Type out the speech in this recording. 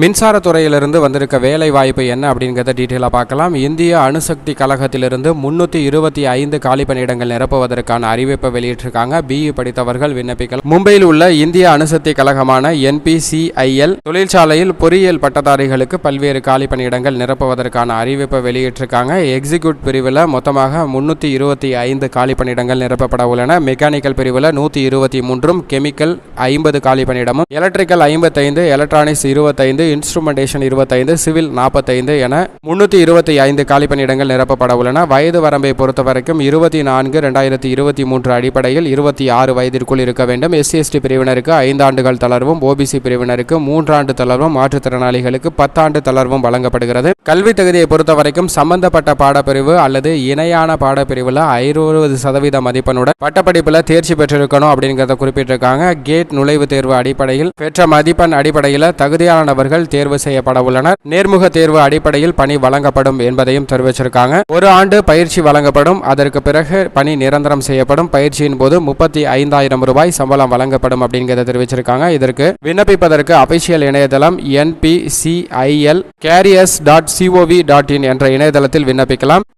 மின்சாரத்துறையிலிருந்து வந்திருக்க வேலை வாய்ப்பு என்ன அப்படிங்கிறத டீட்டெயிலாக பார்க்கலாம். இந்திய அணுசக்தி கழகத்திலிருந்து முன்னூற்றி இருபத்தி ஐந்து காலி பணியிடங்கள் நிரப்புவதற்கான அறிவிப்பை வெளியிட்டிருக்காங்க. பிஇ படித்தவர்கள் விண்ணப்பிக்கலாம். மும்பையில் உள்ள இந்திய அணுசக்தி கழகமான என்பிசிஐஎல் தொழிற்சாலையில் பொறியியல் பட்டதாரிகளுக்கு பல்வேறு காலி பணியிடங்கள் நிரப்புவதற்கான அறிவிப்பை வெளியிட்டிருக்காங்க. எக்ஸிக்யூட் பிரிவில் மொத்தமாக முன்னூற்றி இருபத்தி ஐந்து காலி பணியிடங்கள் நிரப்பப்பட உள்ளன. மெக்கானிக்கல் பிரிவில் நூற்றி இருபத்தி மூன்றும் கெமிக்கல் ஐம்பது காலி பணியிடமும் எலக்ட்ரிக்கல் ஐம்பத்தைந்து எலக்ட்ரானிக்ஸ் இருபத்தைந்து இன்ஸ்ட்ருமெண்டேஷன் இருபத்தைந்து சிவில் நாற்பத்தைந்து என முன்னூற்றி இருபத்தி ஐந்து காலி பணியிடங்கள் நிரப்பப்பட உள்ளன. வயது வரம்பை பொறுத்த வரைக்கும் இருபத்தி நான்கு ரெண்டாயிரத்தி இருபத்தி மூன்று அடிப்படையில் இருபத்தி ஆறு வயதிற்குள் இருக்க வேண்டும். எஸ்சி எஸ்டி பிரிவினருக்கு ஐந்தாண்டுகள் தளர்வும் ஓபிசி பிரிவினருக்கு மூன்றாண்டு தளர்வும் மாற்றுத்திறனாளிகளுக்கு பத்தாண்டு தளர்வும் வழங்கப்படுகிறது. கல்வி தகுதியை பொறுத்த வரைக்கும் சம்பந்தப்பட்ட பாடப்பிரிவு அல்லது இணையான பாடப்பிரிவில் ஐம்பது சதவீத மதிப்பெண்ணுடன் பட்டப்படிப்பில் தேர்ச்சி பெற்றிருக்கணும் அப்படிங்கிறத குறிப்பிட்டிருக்காங்க. கேட் நுழைவுத் தேர்வு அடிப்படையில் பெற்ற மதிப்பெண் அடிப்படையில் தகுதியானவர்கள் தேர்வு செய்யப்பட உள்ளனர். நேர்முக தேர்வு அடிப்படையில் பணி வழங்கப்படும் என்பதையும் தெரிவிச்சிருக்காங்க. ஒரு ஆண்டு பயிற்சி வழங்கப்படும். அதற்கு பிறகு பணி நிரந்தரம் செய்யப்படும். பயிற்சியின் போது முப்பத்தி ஐந்தாயிரம் ரூபாய் சம்பளம் வழங்கப்படும் அப்படிங்கிறத தெரிவிச்சிருக்காங்க. இதற்கு விண்ணப்பிப்பதற்கு அபிஷியல் இணையதளம் NPCIL careers dot COV dot in என்ற இணையதளத்தில் விண்ணப்பிக்கலாம்.